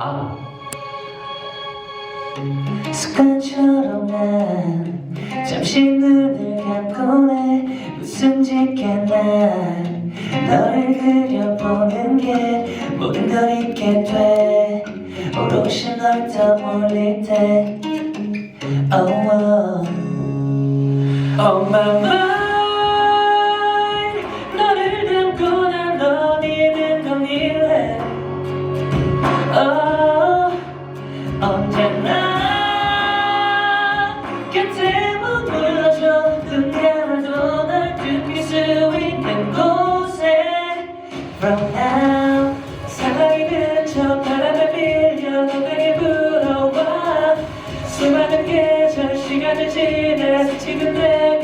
아 습관처럼 난 잠시 눈을 감고내 웃음 짓게 난 너를 그려보는 게 모든 걸 잊게 돼. 오롯이 널 떠올릴 때. Oh, oh. On my mind 언제나 곁에 머물러줘. 눈 감아도 널 느낄 수 있는 곳에. From now 사랑이 그쳐 바람에 빌려 너에게 불어와 수많은 계절 시간을 지나 지금 내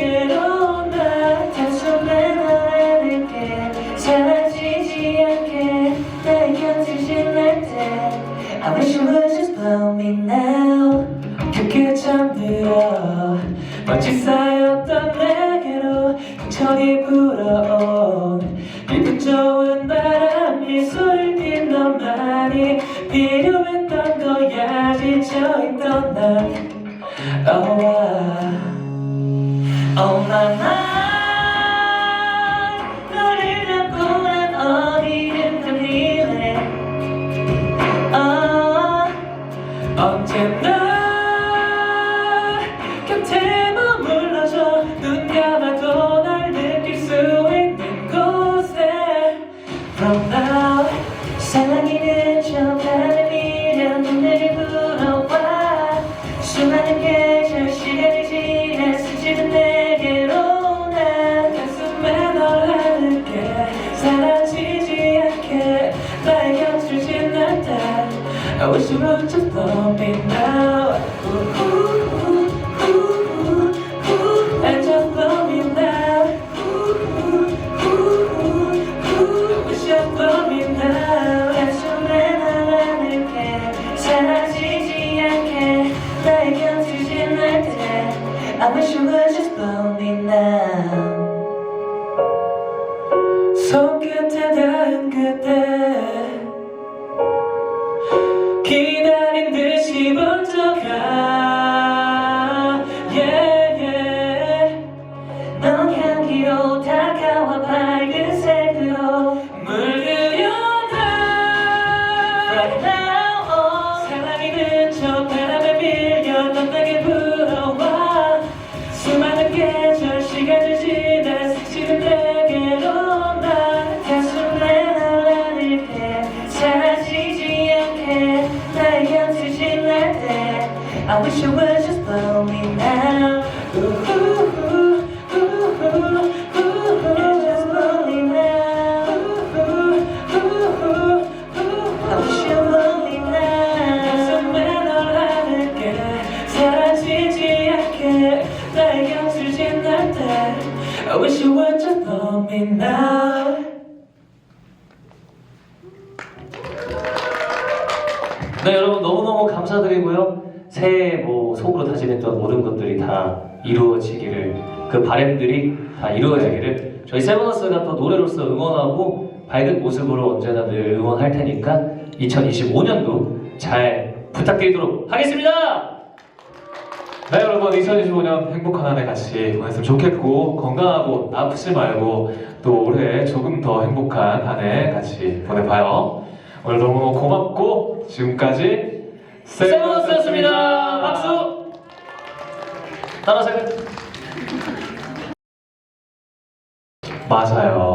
잠들어 먼지 쌓였던 내게로 천천히 불어온 기분 좋은 바람이 솔깃 너만이 필요했던 거야. 지쳐있던 난 곁에 머물러줘 눈 감아도 날 느낄 수 있는 곳에 From now 사랑이 그저 바람에 밀려 눈을 불어와 수많은 계절 시간이 지나 스치는 내게로 난 가슴에 널 하늘게. 사라지지 않게 나의 곁을 때 I wish you would just love me now 손끝에 닿은 그때 기다린 듯이 먼저 가 yeah, yeah. 넌 향기로 다가와 밝은 색으로 물들여놔 Right now oh. 사랑이 근 I wish you would just blow me now Ooh, ooh, ooh, ooh, ooh, just blow me now Ooh, ooh, ooh, ooh, I wish you would me now 가슴에 널 안을게 사라지지 않게 나의 곁을 지날 때 I wish you would just love me now 네 여러분 너무너무 감사드리고요 새해 뭐 속으로 다짐했던 모든 것들이 다 이루어지기를 그 바램들이 다 이루어지기를 저희 세븐어스가 또 노래로서 응원하고 밝은 모습으로 언제나 늘 응원할 테니까 2025년도 잘 부탁드리도록 하겠습니다! 네 여러분 2025년 행복한 한 해 같이 보냈으면 좋겠고 건강하고 아프지 말고 또 올해 조금 더 행복한 한 해 같이 보내봐요. 오늘 너무 고맙고 지금까지 세븐어스였습니다. 박수. 따라하세요. 맞아요